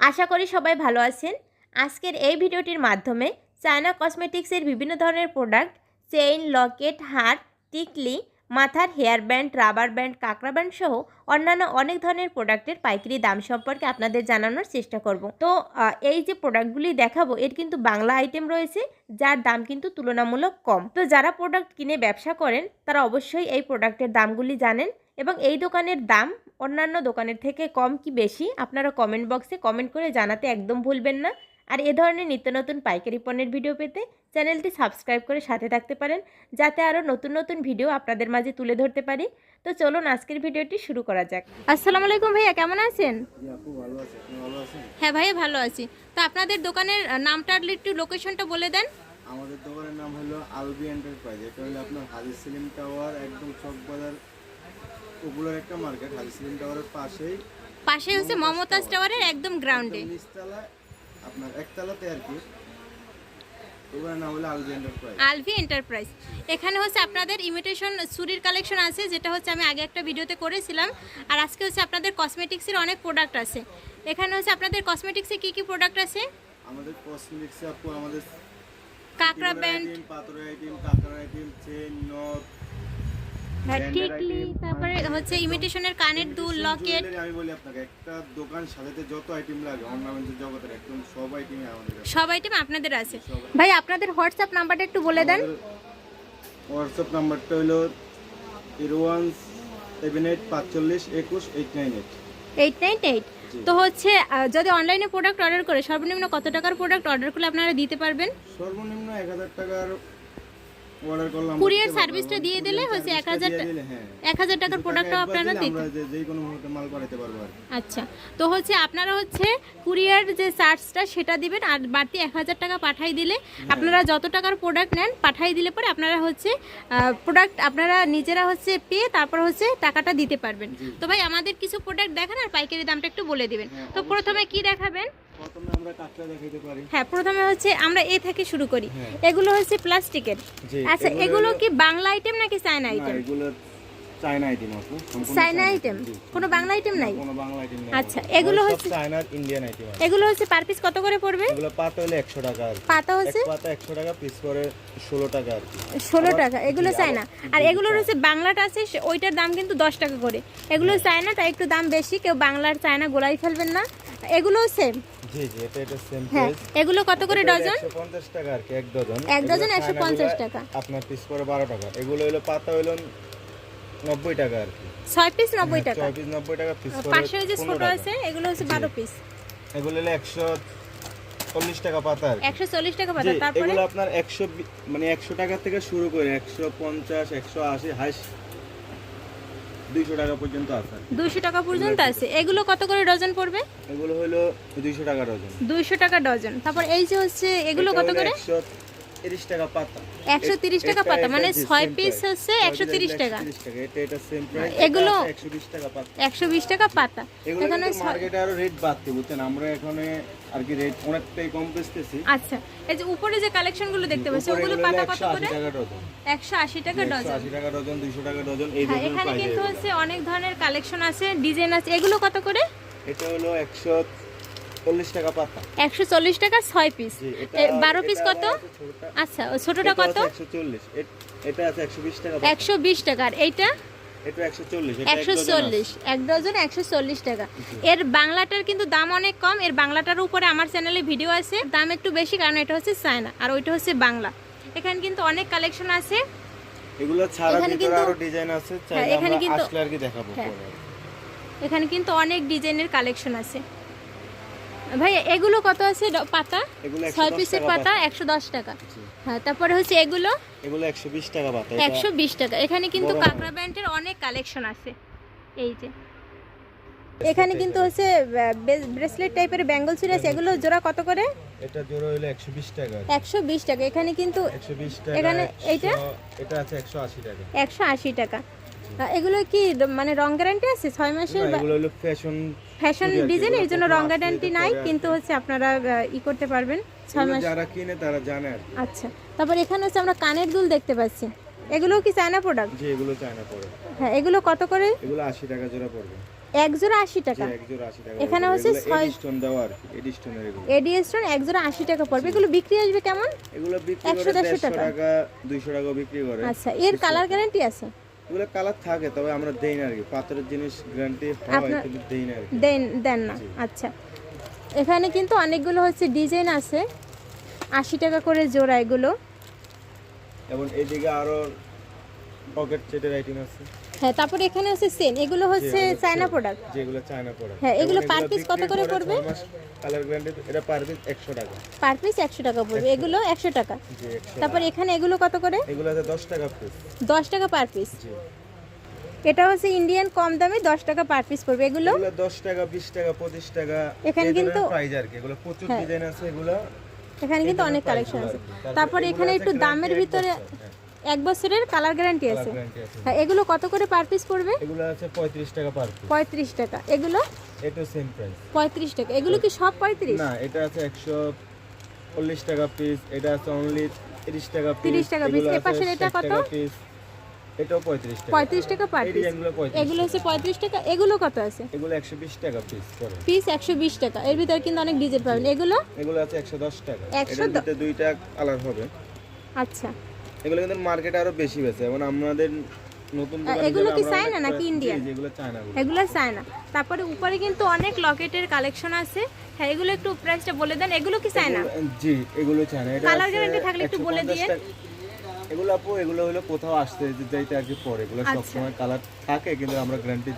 আশা করি সবাই ভালো আছেন। আজকের এই ভিডিওটির মাধ্যমে চায়না কসমেটিক্সের বিভিন্ন ধরনের প্রোডাক্ট, চেইন, লকেট, হার টিকলি মাথার হেয়ার ব্যান্ড, রাবার ব্যান্ড, কাঁকড়া ব্যান্ড সহ অন্যান্য অনেক ধরনের প্রোডাক্টের পাইকারি দাম সম্পর্কে আপনাদের জানানোর চেষ্টা করব। তো এই যে প্রোডাক্টগুলি দেখাবো, এর কিন্তু বাংলা আইটেম রয়েছে, যার দাম কিন্তু তুলনামূলক কম। তো যারা প্রোডাক্ট কিনে ব্যবসা করেন, তারা অবশ্যই এই প্রোডাক্টের দামগুলি জানেন এবং এই দোকানের দাম অন্যান্য দোকানের থেকে কম কি বেশি? আপনারা কমেন্ট বক্সে কমেন্ট করে জানাতে একদম ভুলবেন না। আর এ ধরনের নিত্য নতুন পাইকারি পণ্যের ভিডিও পেতে চ্যানেলটি সাবস্ক্রাইব করে সাথে থাকতে পারেন যাতে আরও নতুন নতুন ভিডিও আপনাদের মাঝে তুলে ধরতে পারি। তো চলুন আজকের ভিডিওটি শুরু করা যাক। আসসালামু আলাইকুম ভাইয়া কেমন আছেন? হ্যাঁ ভাইয়া ভালো আছি। তো আপনাদের দোকানের নামটা একটু লোকেশনটা বলে দেন। আমাদের দোকানের নাম হলো আলবি এন্টারপ্রাইজ এটা হলো আপনার হাজি সেলিম টাওয়ার একদম চক বাজার পপুলার একটা মার্কেট হাজি সেলিম টাওয়ারের পাশেই। পাশে হচ্ছে মমতাজ টাওয়ারের একদম গ্রাউন্ডে নিচতলা আপনার একতলাতে আর কি। আলভি এন্টারপ্রাইজ এখানে হচ্ছে আপনাদের ইমিটেশন চুরির কালেকশন আছে যেটা হচ্ছে আমি আগে একটা ভিডিওতে করেছিলাম। আর আজকে হচ্ছে আপনাদের কসমেটিক্সের অনেক প্রোডাক্ট আছে। এখানে হচ্ছে আপনাদের কসমেটিক্সে কি কি প্রোডাক্ট আছে? আমাদের কসমেটিক্সে আপু আমাদের কাঁকড়া ব্যান্ড আইটেম আইটেম কাঁকড়া আইটেম চেন নথ টিকলি তারপরে হচ্ছে ইমিটেশনের কানের দুল লকেট jewelry আমি বলি আপনাকে একটা দোকান সাজাতে যত আইটেম লাগে অর্নামেন্টের জগতের একদম সব আইটেমই আমাদের আছে সব আইটেম আপনাদের আছে। ভাই আপনাদের হোয়াটসঅ্যাপ নাম্বারটা একটু বলে দেন। হোয়াটসঅ্যাপ নাম্বারটা হলো জিরো ওয়ান সেভেন এইট পাঁচচল্লিশ একুশ eight nine eight eight nine eight তো হচ্ছে যদি অনলাইনে প্রোডাক্ট অর্ডার করে সর্বনিম্ন কত টাকার প্রোডাক্ট অর্ডার করলে আপনারা দিতে পারবেন? সর্বনিম্ন এক হাজার টাকার অর্ডার করলাম Courier service টা দিয়ে দিলে হচ্ছে 1000 হ্যাঁ। এক হাজার টাকার প্রোডাক্টটাও আপনারা দিতে যে কোনো মুহূর্তে মাল পাঠাতে পারব আর আচ্ছা তো হচ্ছে আপনারা হচ্ছে কুরিয়ার যে চার্জটা সেটা দিবেন আর বাড়তি এক হাজার টাকা পাঠাই দিলে আপনারা যত টাকার প্রোডাক্ট নেন পাঠাই দিলে পরে আপনারা হচ্ছে প্রোডাক্ট আপনারা নিজেরা হচ্ছে পেয়ে তারপর হচ্ছে টাকাটা দিতে পারবেন। তো ভাই আমাদের কিছু প্রোডাক্ট দেখান আর পাইকারি দামটা একটু বলে দিবেন। তো প্রথমে কি দেখাবেন? প্রথমে আমরা কাঁচটা দেখাইতে পারি। হ্যাঁ প্রথমে হচ্ছে আমরা এ থেকে শুরু করি। হ্যাঁ। এগুলো হচ্ছে প্লাস্টিকের। আচ্ছা এগুলো কি বাংলা আইটেম নাকি চায়না আইটেম এগুলো চায়না আইটেম আপু চায়না আইটেম কোনো বাংলা আইটেম নাই? কোনো বাংলা আইটেম নেই। আচ্ছা, এগুলো হচ্ছে- চায়নার ইন্ডিয়ান আইটেম এগুলো হচ্ছে পার পিস কত করে পড়বে? এগুলো পাতা হলে টাকা আর পাতা হচ্ছে পাতা টাকা পিস করে টাকা আর টাকা এগুলো জি, চায় না আবার- আর এগুলোর হচ্ছে বাংলাটা আছে ওইটার দাম কিন্তু দশ টাকা করে। এগুলো চায় না তাই একটু দাম বেশি কেউ বাংলার চায়না গোলাই ফেলবেন না। এগুলো সেম জি জি এটা এটা সেম প্রাইস হ্যাঁ, এগুলো কত করে ডজন 150 টাকা আর কি এক ডজন এক ডজন 150 টাকা। আপনার পিস করে 12 টাকা। এগুলো হলো পাতা হলো 90 টাকা আর কি। 6 পিস 90 টাকা। 6 পিস 90 টাকা পিস করে পাশে যে ছোট আছে এগুলো হচ্ছে 12 পিস এগুলো হলো 100 চল্লিশ টাকা পাতা একশো চল্লিশ টাকা পাতা তারপরে? এগুলো আপনার একশো মানে একশো টাকা থেকে শুরু করে একশো পঞ্চাশ একশো আশি হাইস্ট 200 টাকা পর্যন্ত আছে। 200 টাকা পর্যন্ত আছে। এগুলো কত করে ডজন পড়বে? এগুলো হলো 200 টাকা ডজন। 200 টাকা ডজন। তারপর এই যে হচ্ছে এগুলো কত করে? টাকা পাতা। একশো তিরিশ টাকা পাতা মানে জি, ছয় পিস। হচ্ছে টাকা। 130 টাকা। এটা এটা সেম প্রাইস এগুলো- একশো বিশ টাকা পাতা। একশো বিশ টাকা পাতা। এখানে মার্কেটে আরও রেট বাড়তে বুঝছেন? আমরা এখানে আর কি রেট অনেকটাই কম বেচতেছি। আচ্ছা এই যে উপরে যে কালেকশনগুলো দেখতে পাচ্ছি ওগুলো পাতা কত 180 করে টাকা ডজন একশো আশি টাকা ডজন আশি টাকা ডজন দুইশো টাকা ডজন এই হ্যাঁ ডজন এখানে কিন্তু হচ্ছে অনেক ধরনের কালেকশন আছে ডিজাইন আছে। এগুলো কত করে? এটা হলো একশো চল্লিশ টাকা পাতা। একশো চল্লিশ টাকা ছয় পিস জি, এটা বারো পিস কত? আচ্ছা ছোটটা কত? 140 এটা আছে 120 টাকা পাতা। একশো বিশ টাকা। আর এইটা? এটা 140 এটা এক একশো ডজন আছে। চল্লিশ এক ডজন একশো চল্লিশ টাকা। এর বাংলাটার কিন্তু দাম অনেক কম। এর বাংলাটার উপরে আমার চ্যানেলে ভিডিও আছে। দাম একটু বেশি কারণ এটা হচ্ছে চায়না আর ওইটা হচ্ছে বাংলা। এখানে কিন্তু অনেক কালেকশন আছে। এগুলো ছাড়া ভিতরে আরও ডিজাইন আছে। চাইলে এখানে আমরা কিন্তু- আসলে আর কি দেখাবো হ্যাঁ। এখানে কিন্তু অনেক ডিজাইনের কালেকশন আছে। ভাই এগুলো কত আছে? পাতা? ছয় পিসের পাতা একশো দশ টাকা। হ্যাঁ তারপরে হচ্ছে এগুলো? এগুলো 120 টাকা পাতা। একশো বিশ টাকা। এখানে কিন্তু কাঁকড়া ব্যান্ডের অনেক কালেকশন আছে। এই যে। এখানে কিন্তু হচ্ছে ব্রেসলেট টাইপের ব্যাঙ্গল চুরি আছে। এগুলো জোড়া কত করে? এটা জোড়া হলো 120 টাকা। একশো বিশ টাকা। এখানে কিন্তু 120 টাকা এখানে এইটা? এটা আছে 180 টাকা। একশো আশি টাকা। এগুলো কি মানে রং গ্যারান্টি আছে? ছয় মাসের এগুলো হলো ফ্যাশন ফ্যাশন ডিজাইন এর জন্য রং গ্যারান্টি নাই কিন্তু হচ্ছে আপনারা ই করতে পারবেন। ছয় মাস যারা কিনে তারা জানে আচ্ছা তারপর এখানে হচ্ছে আমরা কানের দুল দেখতে পাচ্ছি। এগুলো কি চায়না প্রোডাক্ট যে এগুলো চায়না পড়ে হ্যাঁ এগুলো কত করে? এগুলো 80 টাকা জোড়া পড়বে। এক জোড়া আশি জি টাকা এক জোড়া আশি টাকা এখানে হচ্ছে এগুলো ছয়- দেওয়া আর এগুলো। এডি স্টোন এক জোড়া আশি টাকা পড়বে। এগুলো বিক্রি আসবে কেমন? এগুলো বিক্রি টাকা। টাকা দুইশো টাকা বিক্রি করে। আচ্ছা এর কালার গ্যারান্টি আছে? এগুলো কালার থাকে তবে আমরা দেই না আর কি। পাথরের জিনিস গ্যারান্টি হয় কিন্তু দেই না আর কি। দেন দেন না। আচ্ছা। এখানে কিন্তু অনেকগুলো হচ্ছে ডিজাইন আছে। আশি টাকা করে জোড়া এগুলো। এবং এদিকে আরও পকেট সেটের আইটেম আছে। হ্যাঁ তারপরে এখানে হচ্ছে সেন। এগুলো হচ্ছে চায়না প্রোডাক্ট যেগুলো চায়না পড়া হ্যাঁ, এগুলো per piece কত করে পড়বে? কালার গ্যারান্টি এটা পার পিস 100 টাকা। পার পিস একশো টাকা পড়বে এগুলো একশো টাকা। জি 100 তারপর এখানে এগুলো কত করে? এগুলো আছে 10 টাকা পিস দশ টাকা পার পিস জি। এটা হচ্ছে ইন্ডিয়ান কম দামে দশ টাকা পার পিস পড়বে। এগুলো? এগুলো 10 টাকা 20 টাকা 25 টাকা। এখানে কিন্তু- প্রাইস আর কি। এগুলো প্রচুর হ্যাঁ। ডিজাইন আছে এগুলো। এখানে কিন্তু অনেক কালেকশন আছে। তারপর এখানে একটু দামের ভিতরে এক বছরের কালার গ্যারান্টি আছে। হ্যাঁ এগুলো কত করে পার পিস পড়বে? এগুলো আছে 35 টাকা পার পিস পঁয়ত্রিশ টাকা। এগুলো? এটা সেম প্রাইস পঁয়ত্রিশ টাকা। এগুলো কি সব পঁয়ত্রিশ? না এটা আছে 140 টাকা পিস এটা আছে অনলি 30 টাকা পিস 30 টাকা পিস এ পাশে এটা কত? পিস এটাও 35 টাকা। পঁয়ত্রিশ টাকা পার পিস 35 এগুলো হচ্ছে পঁয়ত্রিশ টাকা। এগুলো কত আছে? এগুলো 120 টাকা পিস পড়ে পিস একশো বিশ টাকা। এর ভিতরে কিন্তু অনেক ডিজাইন পাবেন। এগুলো? এগুলো আছে 110 টাকা। 110 এটার ভিতরে দুইটা কালার হবে। আচ্ছা। এগুলো কিন্তু মার্কেটে আরও বেশি বেচে এবং আমাদের নতুন দোকান এগুলো কি চায়না নাকি জি, ইন্ডিয়ান? এগুলো চায়না গুলো। এগুলো চায় না তারপরে উপরে কিন্তু অনেক লকেটের কালেকশন আছে হ্যাঁ এগুলো একটু প্রাইসটা বলে দেন এগুলো কি চায় না জি এগুলো চায়না এটা আছে guarantee থাকলে একটু বলে 150 দিয়ে। টাকা। এগুলো আপু এগুলো হলো কোথাও আসতে যে- যেটা আর কি পরে এগুলো আচ্ছা। সবসময় কালার থাকে কিন্তু আমরা গ্যারান্টি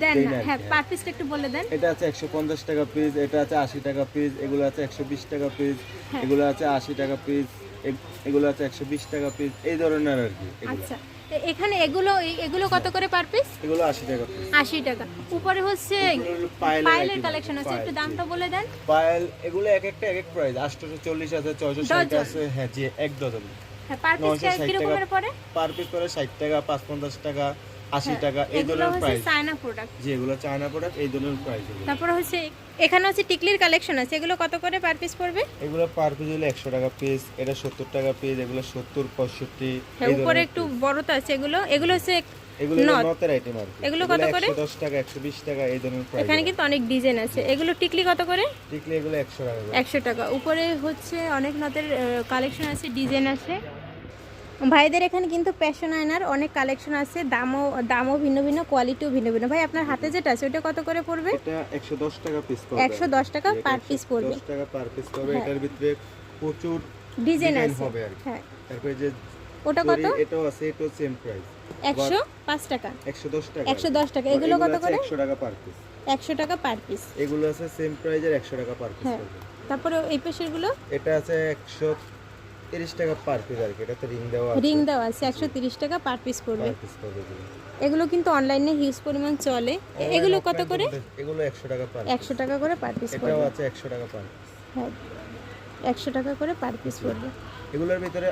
দেন না হ্যাঁ পার পিসটা একটু বলে দেন এটা আছে একশো পঞ্চাশ টাকা পিস এটা আছে আশি টাকা পিস এগুলো আছে একশো বিশ টাকা পিস হ্যাঁ। এগুলো আছে আশি টাকা পিস এগুলো আছে একশো বিশ টাকা পিস এই ধরনের আর কি আচ্ছা এখানে এগুলো এগুলো কত করে পার পিস এগুলো আশি টাকা পিস আশি টাকা। উপরে হচ্ছে পায়েলের পাইলের কালেকশন আছে একটু দামটা বলে দেন। পায়েল এগুলো এক একটা এক এক প্রাইস আটশোশো চল্লিশ আছে ছয়শো ষাট ডজন। আছে হ্যাঁ জি এক ডজন। হ্যাঁ পার পিস কি রকমের পড়ে? পার পিস করে ষাট টাকা পাঁচ পঞ্চাশ টাকা আশি হ্যাঁ, টাকা এই ধরনের প্রাইস চায়না প্রোডাক্ট জি এগুলো চায়না প্রোডাক্ট এই ধরনের প্রাইস তারপরে হচ্ছে এখানে হচ্ছে টিকলির কালেকশন আছে এগুলো কত করে পার পিস পড়বে? এগুলো পার পিস হলো একশো টাকা পিস এটা সত্তর টাকা পিস এগুলো সত্তর পঁয়ষট্টি হ্যাঁ উপরে একটু বড় তো আছে এগুলো এগুলো হচ্ছে এগুলো নতের আইটেম আর এগুলো কত করে? দশ টাকা একশো বিশ টাকা এই ধরনের প্রাইস এখানে কিন্তু অনেক ডিজাইন আছে। এগুলো টিকলি কত করে? দেখলে এগুলো একশো টাকা করে। একশো টাকা। উপরে হচ্ছে অনেক নতের কালেকশন আছে ডিজাইন আছে। ভাইদের এখানে কিন্তু প্যাশন আয়নার অনেক কালেকশন আছে। দামও দামও ভিন্ন ভিন্ন কোয়ালিটিও ভিন্ন ভিন্ন। ভাই আপনার হাতে যেটা আছে ওটা কত করে পড়বে? এটা একশো দশ টাকা পিস পড়বে। 110 টাকা per 110 piece টাকা পার পিস পড়বে। হ্যাঁ। এটার ভিতরে প্রচুর ডিজাইন আছে। হ্যাঁ। তারপরে যে ওটা কত? এটাও আছে এটাও সেম প্রাইস একশো পাঁচ টাকা। একশো দশ টাকা। একশো দশ টাকা। এগুলো কত করে? একশো টাকা পার পিস একশো টাকা পার পিস এগুলো আছে সেম প্রাইজের একশো টাকা পার পিস হ্যাঁ। তারপরে এই পেশেরগুলো? এটা আছে একশো তিরিশ টাকা পার পিস আর কি এটা তো রিং দেওয়া রিং দেওয়া আছে একশো তিরিশ টাকা পার পিস পড়বে। পড়বে এগুলো। কিন্তু অনলাইনে হিউজ পরিমাণ চলে। এগুলো কত করে? এগুলো একশো টাকা পার একশো টাকা করে পার পিস এটাও আছে একশো টাকা পার হ্যাঁ একশো টাকা করে পার পিস পড়বে। এগুলোর ভিতরে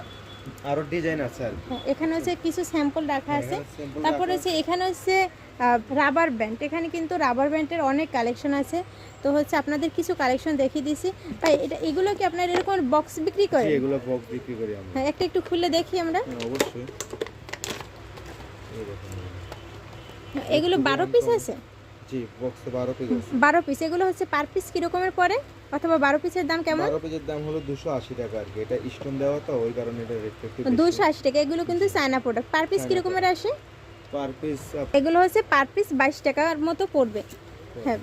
আরও ডিজাইন আছে আর হ্যাঁ এখানে হচ্ছে কিছু স্যাম্পল রাখা আছে। তারপর হচ্ছে এখানে হচ্ছে রাবার ব্যান্ড এখানে কিন্তু রাবার ব্যান্ডের অনেক কালেকশন আছে। তো হচ্ছে আপনাদের কিছু কালেকশন দেখিয়ে দিছি। ভাই এটা এগুলো কি আপনার এরকম বক্স বিক্রি করেন? এগুলো বক্স বিক্রি করি আমরা। হ্যাঁ একটা একটু খুলে দেখি আমরা। হ্যাঁ, অবশ্যই। হ্যাঁ, এগুলো বারো পিস আছে? জি বক্স তো বারো পিস আছে। বারো পিস এগুলো হচ্ছে পার পিস কিরকমের পড়ে? অথবা বারো পিসের দাম কেমন? বারো পিসের দাম হলো দুশো আশি টাকা আর কি। এটা স্টোন দেওয়া তো ওই কারণে এটা রেট দুশো আশি টাকা এগুলো কিন্তু চায়না প্রোডাক্ট পার পিস কিরকমের আসে? পার পিস এগুলো হচ্ছে পার পিস বাইশ টাকার মতো পড়বে। হ্যাঁ।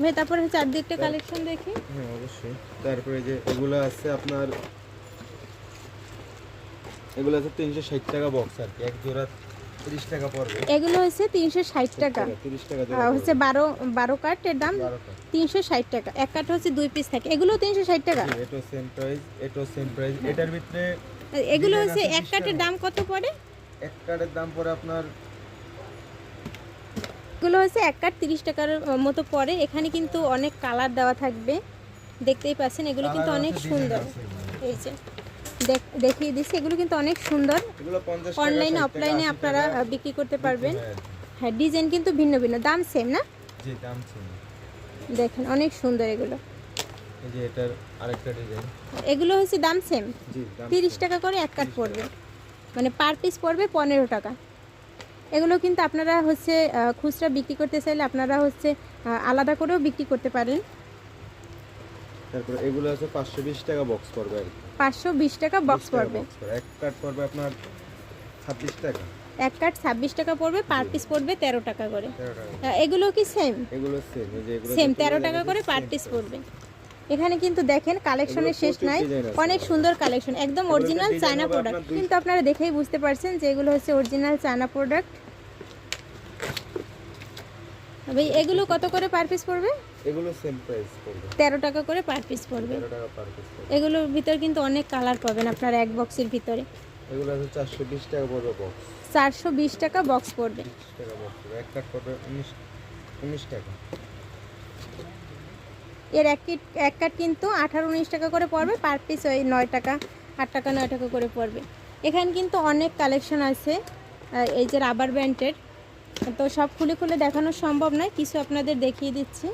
ভাই তারপরে হচ্ছে আর কালেকশন দেখি। হ্যাঁ অবশ্যই। তারপরে যে এগুলো আছে আপনার এগুলো আছে তিনশো ষাট টাকা বক্স আর কি। এক জোড়া এগুলো হচ্ছে তিনশো ষাট টাকা। হচ্ছে বারো বারো কাঠের দাম তিনশো ষাট টাকা। এক কাঠ হচ্ছে দুই পিস থাকে। এগুলো তিনশো ষাট টাকা। এটার ভিতরে এগুলো হচ্ছে এক কাঠের দাম কত পড়ে? এক কার্ডের দাম পড়ে আপনার এগুলো হচ্ছে এক কাঠ তিরিশ টাকার মতো পড়ে। এখানে কিন্তু অনেক কালার দেওয়া থাকবে। দেখতেই পাচ্ছেন এগুলো কিন্তু অনেক সুন্দর। এই যে। দেখিয়ে দিচ্ছি। এগুলো কিন্তু অনেক সুন্দর। অনলাইনে অফলাইনে আপনারা বিক্রি করতে পারবেন। হ্যাঁ, হ্যাঁ ডিজাইন কিন্তু ভিন্ন ভিন্ন। দাম সেম না? দেখেন অনেক সুন্দর এগুলো। এগুলো হচ্ছে দাম সেম তিরিশ টাকা করে এক কাঠ পড়বে। মানে পার পিস পড়বে পনেরো টাকা। এগুলো কিন্তু আপনারা হচ্ছে খুচরা বিক্রি করতে চাইলে আপনারা হচ্ছে আলাদা করেও বিক্রি করতে পারেন। তারপরে এগুলো আছে পাঁচশো বিশ টাকা বক্স পড়বে আর কি। পাঁচশো বিশ টাকা বক্স 20 পড়বে। এক কাঠ পড়বে আপনার ছাব্বিশ টাকা। এক কাঠ ছাব্বিশ টাকা পড়বে পার পিস পড়বে তেরো টাকা করে। তেরো এগুলো কি সেম এগুলো সেম এই যে এগুলো সেম দেখতে তেরো গেলে টাকা করে পার পিস পড়বে। এখানে কিন্তু দেখেন কালেকশনের শেষ নাই অনেক সুন্দর কালেকশন একদম অরিজিনাল চায়না প্রোডাক্ট কিন্তু আপনারা দেখেই বুঝতে পারছেন যে এগুলো হচ্ছে অরিজিনাল চায়না প্রোডাক্ট ভাই এগুলো কত করে পার পিস পড়বে? এগুলো সেম প্রাইস পড়বে। তেরো টাকা করে পার পিস পড়বে। তেরো টাকা পার পিস পড়বে। এগুলোর ভিতর কিন্তু অনেক কালার পাবেন আপনার এক বক্সের ভিতরে। এগুলো আছে চারশো বিশ টাকা পড়বে বক্স চারশো বিশ টাকা বক্স পড়বে। বিশ টাকা বক্স এক কাঠ পড়বে উনিশ উনিশ টাকা। এর এক কিট এক কাট কিন্তু আঠারো উনিশ টাকা করে পড়বে পার পিস ওই নয় টাকা আট টাকা নয় টাকা করে পড়বে। এখানে কিন্তু অনেক কালেকশন আছে এই যে রাবার ব্যান্ডের তো সব খুলে খুলে দেখানো সম্ভব নয় কিছু আপনাদের দেখিয়ে দিচ্ছি।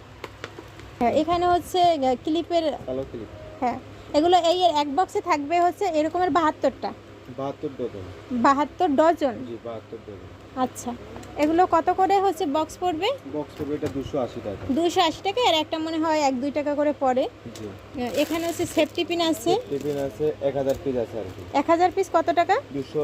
হ্যাঁ এখানে হচ্ছে ক্লিপের হ্যাঁ এগুলো এই এক বক্সে থাকবে হচ্ছে এরকমের বাহাত্তরটা। বাহাত্তর ডজন আচ্ছা এগুলো কত করে হচ্ছে বক্স পড়বে? বক্স পড়বে এটা দুশো আশি টাকা। দুশো আশি টাকা আর একটা মনে হয় এক দুই টাকা করে পড়ে। এখানে হচ্ছে সেফটি পিন আছে। টিফিন আছে এক হাজার পিস আছে আর কি। এক হাজার পিস কত টাকা? দুশো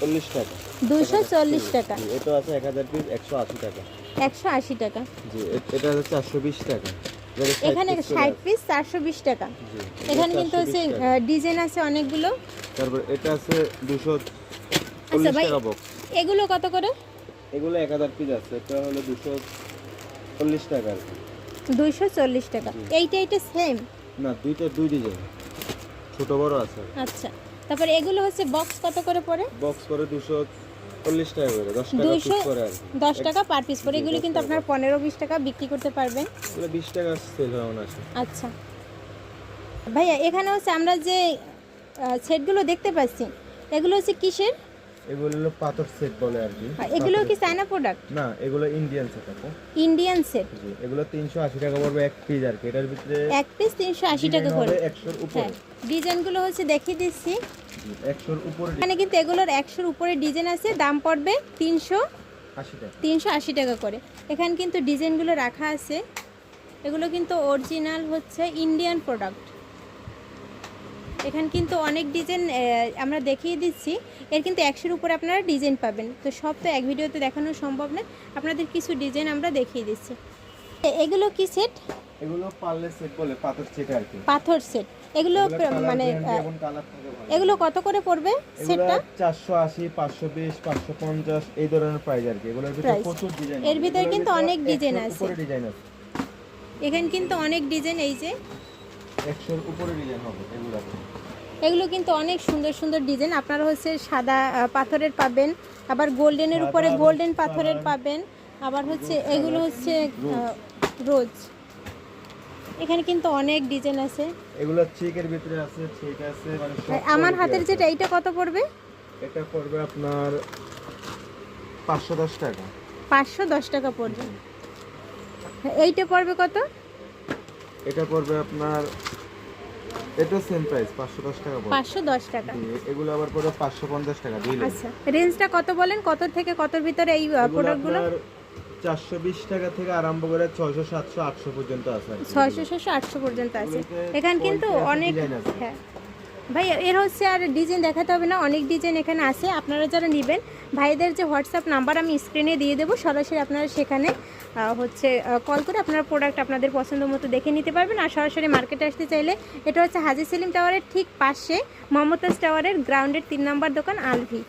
চল্লিশ টাকা। দুশো চল্লিশ টাকা। এটা আছে এক হাজার পিস একশো আশি টাকা। একশো আশি টাকা। জি এটা আছে চারশো বিশ টাকা। এটাতে 60 এখানে ষাট পিস চারশো বিশ টাকা। জি এখানে কিন্তু 420 হচ্ছে ডিজাইন আছে অনেকগুলো। তারপর এটা আছে দুশো চল্লিশ ভাই- এগুলো কত করে? এগুলো এক হাজার পিস আছে এটা হলো দুশো চল্লিশ টাকা আর কি। দুইশো চল্লিশ টাকা। এইটা এইটা সেম না দুইটা দুই ডিজাইন। ছোট বড় আছে। আচ্ছা। তারপরে এগুলো হচ্ছে বক্স কত করে পড়ে? বক্স করে দুশো চল্লিশ টাকা করে দশ টাকা পিস করে আর কি। দশ টাকা পার পিস পড়ে। এগুলো কিন্তু আপনারা আপনার পনেরো বিশ টাকা বিক্রি করতে পারবেন। এগুলো বিশ টাকা সেল হয় ওনা আছে আচ্ছা। ভাইয়া এখানে হচ্ছে আমরা যে সেটগুলো দেখতে পাচ্ছি এগুলো হচ্ছে কিসের? এগুলো হলো পাথর সেট বলে আর কি। এগুলো কি চায়না প্রোডাক্ট না এগুলো ইন্ডিয়ান সেট আপু। ইন্ডিয়ান সেট জি এগুলো তিনশো আশি টাকা পড়বে এক পিস আর কি। এটার ভিতরে এক পিস তিনশো আশি টাকা করে। একশোর হ্যাঁ উপরে ডিজাইনগুলো হচ্ছে দেখিয়ে দিচ্ছি। একশোর উপরে এখানে কিন্তু এগুলোর একশোর উপরে ডিজাইন আছে দাম পড়বে তিনশো আশি টাকা। তিনশো আশি টাকা করে। এখানে কিন্তু ডিজাইনগুলো রাখা আছে। এগুলো কিন্তু অরিজিনাল হচ্ছে ইন্ডিয়ান প্রোডাক্ট এখানে কিন্তু অনেক ডিজাইন আমরা দেখিয়ে দিচ্ছি। এর কিন্তু একশোর উপরে আপনারা ডিজাইন পাবেন। তো সব তো এক ভিডিওতে দেখানো সম্ভব না। আপনাদের কিছু ডিজাইন আমরা দেখিয়ে দিচ্ছি। এগুলো কি সেট এগুলো পার্লে সেট বলে পাথর সেট আর কি। পাথর সেট এগুলো মানে এগুলো কত করে পড়বে সেটটা চারশো আশি পাঁচশো বিশ পাঁচশো পঞ্চাশ এই ধরনের প্রাইস আর কি। এগুলোর ভিতরে প্রচুর ডিজাইন এর ভিতরে কিন্তু অনেক ডিজাইন আছে। এখানে কিন্তু অনেক ডিজাইন এই যে একশোর উপরে ডিজাইন হবে এগুলো এগুলো কিন্তু অনেক সুন্দর সুন্দর ডিজাইন আপনারা হচ্ছে সাদা পাথরের পাবেন আবার গোল্ডেনের সাদা, উপরে গোল্ডেন পাথরের পাবেন। আবার হচ্ছে এগুলো হচ্ছে রোজ। এখানে কিন্তু অনেক ডিজাইন আছে। এগুলো চিকের ভিতরে আছে ঠিক আছে মানে আমার হাতের যেটা এইটা কত পড়বে? এটা পড়বে আপনার পাঁচশো দশ টাকা। পাঁচশো দশ টাকা পড়বে। এইটা পড়বে কত? এটা পড়বে আপনার এটা সেম প্রাইস পাঁচশো দশ টাকা পড়বে। পাঁচশো দশ টাকা। এগুলো আবার পড়বে পাঁচশো পঞ্চাশ টাকা দুই আচ্ছা রেঞ্জটা কত বলেন? কত থেকে কতর ভিতরে এই প্রোডাক্টগুলো চারশো বিশ টাকা থেকে আরম্ভ করে 600 700 800 পর্যন্ত আছে আর কি। ছয়শো ছশো আটশো পর্যন্ত আছে। এখান কিন্তু অনেক। হ্যাঁ। ভাই এর হচ্ছে আর ডিজাইন দেখাতে হবে না, অনেক ডিজাইন এখানে আছে, আপনারা যারা নেবেন, ভাইদের যে হোয়াটসঅ্যাপ নাম্বার আমি স্ক্রিনে দিয়ে দেবো, সরাসরি আপনারা সেখানে হচ্ছে কল করে আপনারা প্রোডাক্ট আপনাদের পছন্দ মতো দেখে নিতে পারবেন, আর সরাসরি মার্কেটে আসতে চাইলে, এটা হচ্ছে হাজি সেলিম টাওয়ারের ঠিক পাশে, মমতাজ টাওয়ারের গ্রাউন্ডের তিন নম্বর দোকান, আলভি।